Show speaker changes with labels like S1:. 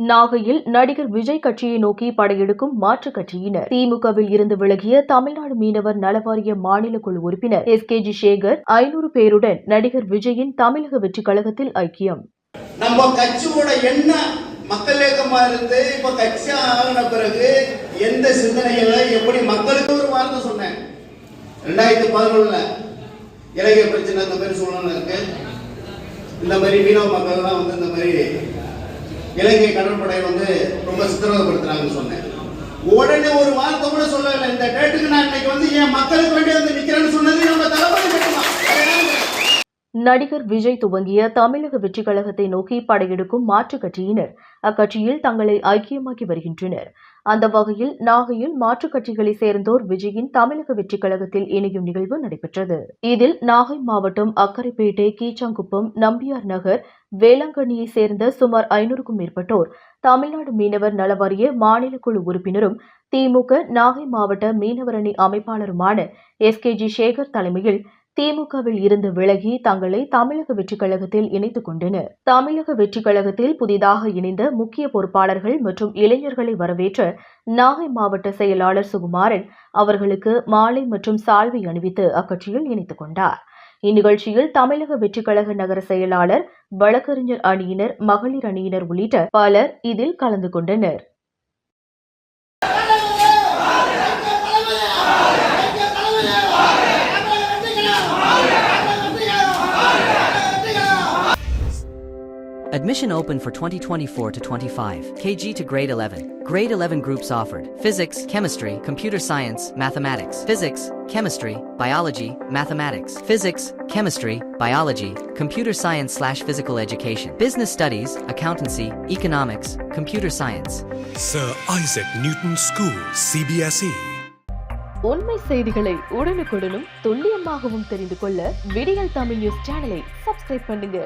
S1: நாகையில் நடிகர் விஜய் கட்சியை நோக்கி படையெடுக்கும் மாற்றுக் கட்சியினர். திமுகவில் இருந்து விலகிய தமிழ்நாடு மீனவர் நலவாரிய மாநில குழு உறுப்பினர் எஸ். கே. ஜி. சேகர் ஐநூறு பேருடன் நடிகர் விஜயின் தமிழக வெற்றிக் கழகத்தில் ஐக்கியம்.
S2: நம்ம கட்சியோட என்ன மக்கள் இயக்கமா இருந்து இப்ப கட்சி ஆகின பிறகு எந்த சிந்தனைகளை எப்படி மக்களுக்கு ஒரு வார்த்தை சொன்னேன். ரெண்டாயிரத்தி பதினொன்னுல இலங்கை பிரச்சனை இந்த மாதிரி சூழ்நிலை இருக்கு. இந்த மாதிரி மீனவ மக்கள்லாம் வந்து இந்த மாதிரி இலங்கை கடற்படை வந்து ரொம்ப சித்திரவதைப்படுத்துறாங்கன்னு சொன்னேன். உடனே ஒரு வார்த்தை கூட சொல்லல. இந்த டேட்டுக்கு நான் இன்னைக்கு வந்து என் மக்களுக்கு வேண்டிய வந்து
S1: நடிகர் விஜய் துவங்கிய தமிழக வெற்றி கழகத்தை நோக்கி படையெடுக்கும் மாற்றுக் கட்சியினர். அக்கட்சியில் தங்களை ஐக்கியமாக்கி வருகின்றனர். அந்த வகையில் நாகையில் மாற்றுக் கட்சிகளைச் சேர்ந்தோர் விஜயின் தமிழக வெற்றிக் கழகத்தில் இணையும் நிகழ்வு நடைபெற்றது. இதில் நாகை மாவட்டம் அக்கரைப்பேட்டை கீச்சாங்குப்பம் நம்பியார் நகர் வேளாங்கண்ணியைச் சேர்ந்த சுமார் ஐநூறுக்கும் மேற்பட்டோர் தமிழ்நாடு மீனவர் நலவாரிய மாநில குழு உறுப்பினரும் திமுக நாகை மாவட்ட மீனவரணி அமைப்பாளருமான எஸ் கே ஜி சேகர் தலைமையில் திமுகவில் இருந்து விலகி தங்களை தமிழக வெற்றிக் கழகத்தில் இணைத்துக் கொண்டனர். தமிழக வெற்றிக் கழகத்தில் புதிதாக இணைந்த முக்கிய பொறுப்பாளர்கள் மற்றும் இளைஞர்களை வரவேற்ற நாகை மாவட்ட செயலாளர் சுகுமாரன் அவர்களுக்கு மாலை மற்றும் சால்வை அணிவித்து அக்கட்சியில் இணைத்துக் கொண்டார். இந்நிகழ்ச்சியில் தமிழக வெற்றிக் கழக நகர செயலாளர் வழக்கறிஞர் அணியினர் மகளிர் அணியினர் உள்ளிட்ட பலர் இதில் கலந்து கொண்டனர்.
S3: Admission open for 2024 to 25. KG to grade 11. Grade 11 groups offered. Physics, chemistry, computer science, mathematics. Physics, chemistry, biology, mathematics. Physics, chemistry, biology, computer science slash physical education. Business studies, accountancy, economics, computer science.
S4: Sir Isaac Newton School, CBSE.
S1: உண்மை செய்திகளை உடனுக்குடனும் துல்லியமாகவும் தெரிந்து கொள்ள விடியல் Tamil news சேனலை subscribe பண்ணுங்க